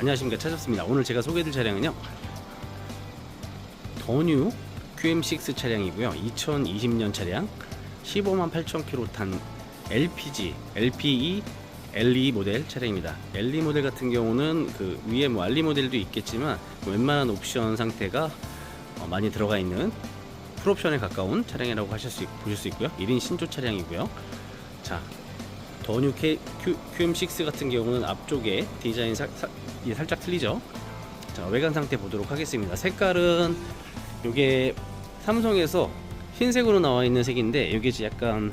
안녕하십니까. 찾았습니다. 오늘 제가 소개해드릴 차량은요. 더뉴 QM6 차량이고요. 2020년 차량 15만 8천 킬로 탄 LPG, LPE, LE 모델 차량입니다. LE 모델 같은 경우는 그 위에 뭐 RE 모델도 있겠지만 웬만한 옵션 상태가 어, 많이 들어가 있는 풀옵션에 가까운 차량이라고 하실 수 있, 보실 수 있고요. 1인 신조 차량이고요. 자 더뉴 K, Q, QM6 같은 경우는 앞쪽에 디자인 사, 사, 이 살짝 틀리죠. 자 외관 상태 보도록 하겠습니다. 색깔은 이게 삼성에서 흰색으로 나와 있는 색인데 이게 약간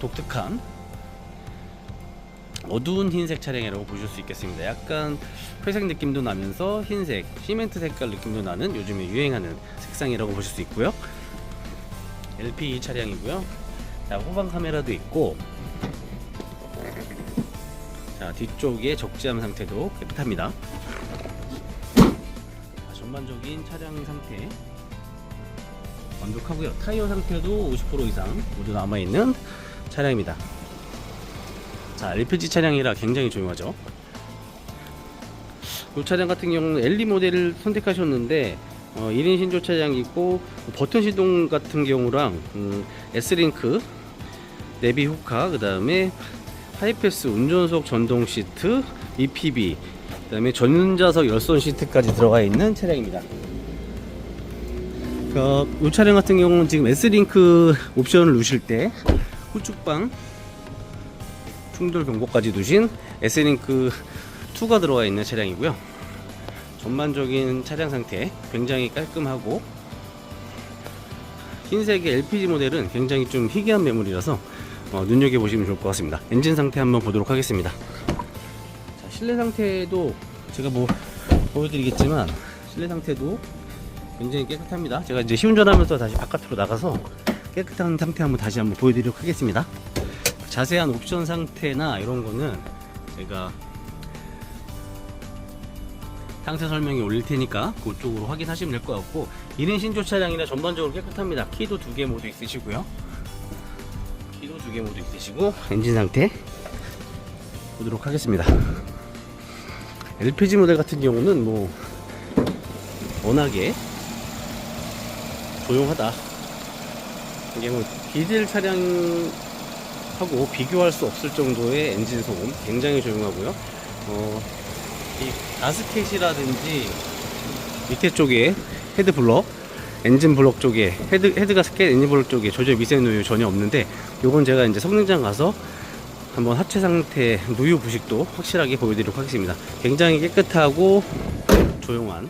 독특한 어두운 흰색 차량이라고 보실 수 있겠습니다. 약간 회색 느낌도 나면서 흰색, 시멘트 색깔 느낌도 나는 요즘에 유행하는 색상이라고 보실 수 있고요. LPE 차량이고요. 자 후방 카메라도 있고 자 뒤쪽에 적재함 상태도 깨끗합니다. 자, 전반적인 차량 상태. 완벽하고요. 타이어 상태도 50% 이상 모두 남아있는 차량입니다. 자 LPG 차량이라 굉장히 조용하죠. 이 차량 같은 경우는 LE 모델을 선택하셨는데 어, 1인 신조 차량이고 버튼 시동 같은 경우랑 음, S링크 내비 후카 그 다음에 하이패스 운전석 전동 시트 EPB 그 다음에 전자석 열선 시트까지 들어가 있는 차량입니다. 어, 이 차량 같은 경우는 지금 S링크 옵션을 누실 때 후축방 충돌 경보까지 두신 S링크 2가 들어가 있는 차량이고요. 전반적인 차량 상태 굉장히 깔끔하고 흰색의 LPG 모델은 굉장히 좀 희귀한 매물이라서 어, 눈여겨보시면 좋을 것 같습니다. 엔진 상태 한번 보도록 하겠습니다. 자, 실내 상태도 제가 뭐 보여드리겠지만 실내 상태도 굉장히 깨끗합니다. 제가 이제 시운전하면서 다시 바깥으로 나가서 깨끗한 상태 한번 다시 한번 보여드리도록 하겠습니다. 자세한 옵션 상태나 이런 거는 제가 상세 설명이 올릴 테니까 그쪽으로 확인하시면 될 것 같고 1인 신조 차량이라 전반적으로 깨끗합니다. 키도 두 개 모두 있으시고요 두개 모두 있으시고 엔진 상태? 보도록 하겠습니다. LPG 모델 같은 경우는 뭐 워낙에 조용하다. 이게 뭐 디젤 차량하고 비교할 수 없을 정도의 엔진 소음 굉장히 조용하고요. 어, 이 가스켓이라든지 밑에 쪽에 헤드 블럭 엔진 블럭 쪽에 헤드 헤드 가 스켓 엔진 블럭 쪽에 조절 미세 누유 전혀 없는데 요건 제가 이제 성능장 가서 한번 하체 상태 누유 부식도 확실하게 보여드리도록 하겠습니다. 굉장히 깨끗하고 조용한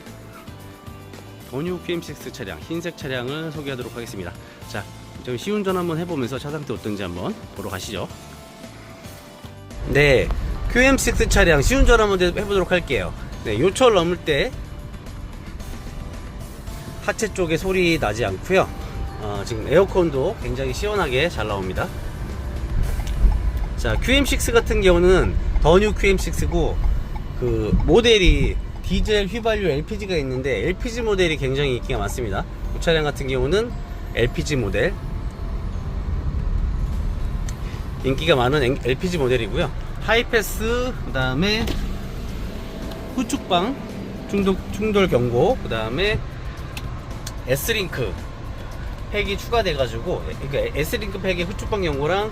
더뉴 PM6 차량 흰색 차량을 소개하도록 하겠습니다. 자, 저희 시운전 한번 해보면서 차 상태 어떤지 한번 보러 가시죠. 네, QM6 차량 시운전 한번 해보도록 할게요. 네, 요철 넘을 때 하체 쪽에 소리 나지 않고요. 어, 지금 에어컨도 굉장히 시원하게 잘 나옵니다. 자, QM6 같은 경우는 더 뉴 QM6고 그 모델이 디젤 휘발유 LPG가 있는데 LPG 모델이 굉장히 인기가 많습니다. 이 차량 같은 경우는 LPG 모델 인기가 많은 LPG 모델이고요. 하이패스 그 다음에 후축방 충돌, 충돌 경고 그 다음에 S링크 팩이 추가돼가지고 그러니까 S링크 팩의 후축방 경고랑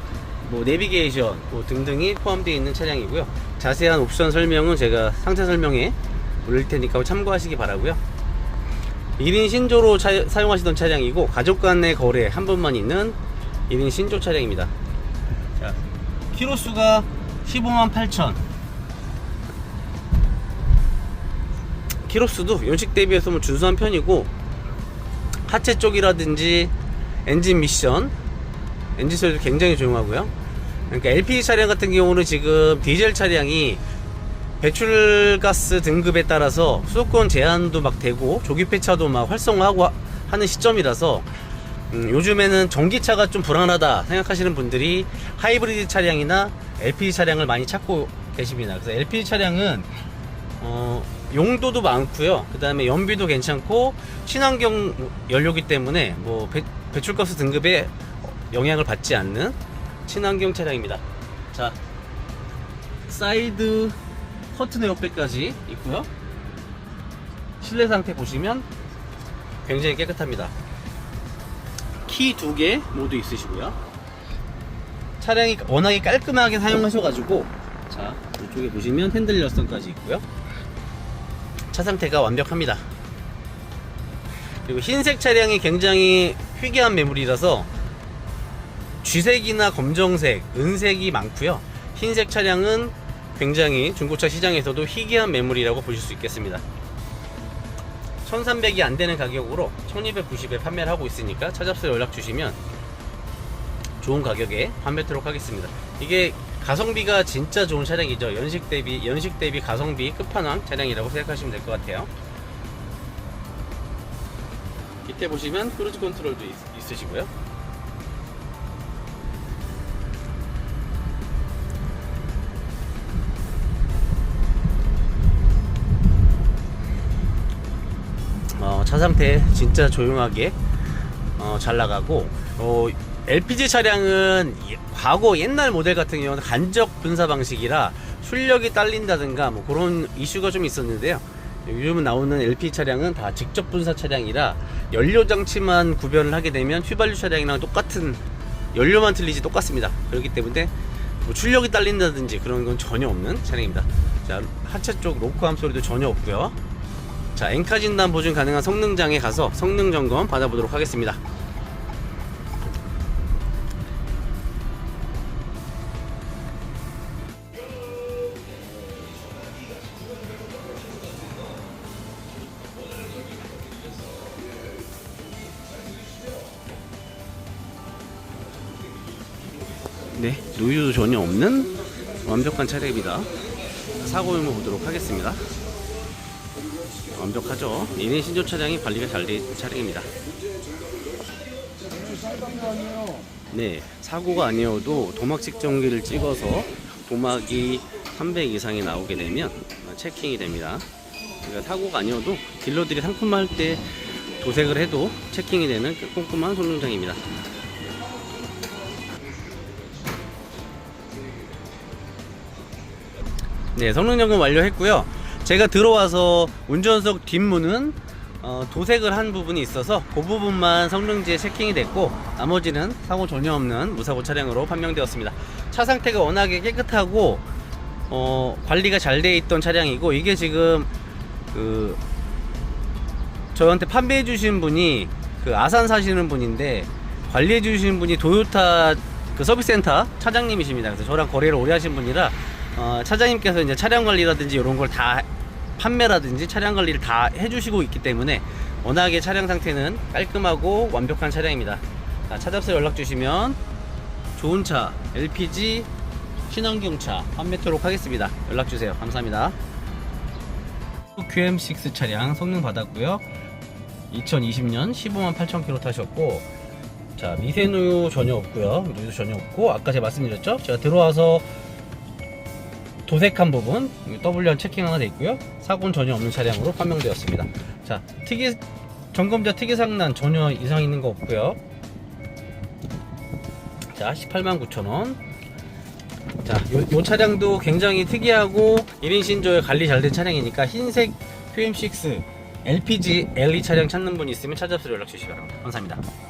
뭐 내비게이션 뭐 등등이 포함되어 있는 차량이고요. 자세한 옵션 설명은 제가 상세 설명에 올릴 테니까 참고하시기 바라고요. 1인 신조로 차- 사용하시던 차량이고 가족 간의 거래 한 번만 있는 1인 신조 차량입니다. 자, 키로수가 15만 8천. 키로수도 연식 대비해서 뭐 준수한 편이고 하체 쪽이라든지 엔진 미션 엔진 소리도 굉장히 조용하고요. 그러니까 LPG 차량 같은 경우는 지금 디젤 차량이 배출가스 등급에 따라서 수도권 제한도 막 되고 조기 폐차도 막 활성화하고 하- 하는 시점이라서 음, 요즘에는 전기차가 좀 불안하다 생각하시는 분들이 하이브리드 차량이나 LPG 차량을 많이 찾고 계십니다. 그래서 LPG 차량은 어, 용도도 많고요. 그 다음에 연비도 괜찮고 친환경 연료기 때문에 뭐 배, 배출가스 등급에 영향을 받지 않는 친환경 차량입니다. 자, 사이드 커튼 에어백까지 있고요. 실내 상태 보시면 굉장히 깨끗합니다. 키 두 개 모두 있으시고요. 차량이 워낙에 깔끔하게 사용하셔가지고 자 이쪽에 보시면 핸들 열선까지 있고요. 차 상태가 완벽합니다. 그리고 흰색 차량이 굉장히 희귀한 매물이라서 쥐색이나 검정색, 은색이 많고요. 흰색 차량은 굉장히 중고차 시장에서도 희귀한 매물이라고 보실 수 있겠습니다. 1300이 안 되는 가격으로 1290에 판매를 하고 있으니까 차잡스 연락 주시면 좋은 가격에 판매토록 하겠습니다. 이게 가성비가 진짜 좋은 차량이죠. 연식 대비 연식 대비 가성비 끝판왕 차량이라고 생각하시면 될 것 같아요. 밑에 보시면 크루즈 컨트롤도 있, 있으시고요. 어, 차 상태 진짜 조용하게 어, 잘 나가고 어, LPG 차량은 예- 과거 옛날 모델 같은 경우는 간접 분사 방식이라 출력이 딸린다든가 뭐 그런 이슈가 좀 있었는데요. 요즘은 나오는 LPG 차량은 다 직접 분사 차량이라 연료 장치만 구별을 하게 되면 휘발유 차량이랑 똑같은 연료만 틀리지 똑같습니다. 그렇기 때문에 뭐 출력이 딸린다든지 그런 건 전혀 없는 차량입니다. 자 하체 쪽 로크암 소리도 전혀 없고요. 자, 엔카 진단 보증 가능한 성능장에 가서 성능 점검 받아보도록 하겠습니다. 네, 노유도 전혀 없는 완벽한 차량입니다. 사고 유무 보도록 하겠습니다. 완벽하죠. 이는 신조 차량이 관리가 잘 된 차량입니다. 네, 사고가 아니어도 도막 측정기를 찍어서 도막이 300 이상이 나오게 되면 체킹이 됩니다. 그러니까 사고가 아니어도 딜러들이 상품할 때 도색을 해도 체킹이 되는 그 꼼꼼한 성능장입니다. 네, 성능 점검 완료했고요. 제가 들어와서 운전석 뒷문은 어, 도색을 한 부분이 있어서 그 부분만 성능지에 체킹이 됐고 나머지는 사고 전혀 없는 무사고 차량으로 판명되었습니다. 차 상태가 워낙에 깨끗하고 어, 관리가 잘 돼 있던 차량이고 이게 지금 그 저한테 판매해 주신 분이 그 아산 사시는 분인데 관리해 주신 분이 도요타 그 서비스 센터 차장님이십니다. 그래서 저랑 거래를 오래 하신 분이라 어, 차장님께서 이제 차량 관리라든지 이런 걸 다 판매라든지 차량 관리를 다 해주시고 있기 때문에 워낙에 차량 상태는 깔끔하고 완벽한 차량입니다. 자, 찾아서 연락 주시면 좋은 차, LPG, 친환경 차 판매토록 하겠습니다. 연락 주세요. 감사합니다. QM6 차량 성능 받았고요. 2020년 15만 8천 킬로 타셨고 자 미세누유 전혀 없고요. 누유 전혀 없고 아까 제가 말씀드렸죠. 제가 들어와서 도색한 부분 WR 체킹 하나 돼 있고요. 사고는 전혀 없는 차량으로 판명되었습니다. 자 특이 점검자 특이사항난 전혀 이상 있는 거 없고요. 자 18만 9천 원. 자, 요, 요 차량도 굉장히 특이하고 1인 신조에 관리 잘 된 차량이니까 흰색 QM6 LPG LE 차량 찾는 분 있으면 찾아서 연락 주시기 바랍니다. 감사합니다.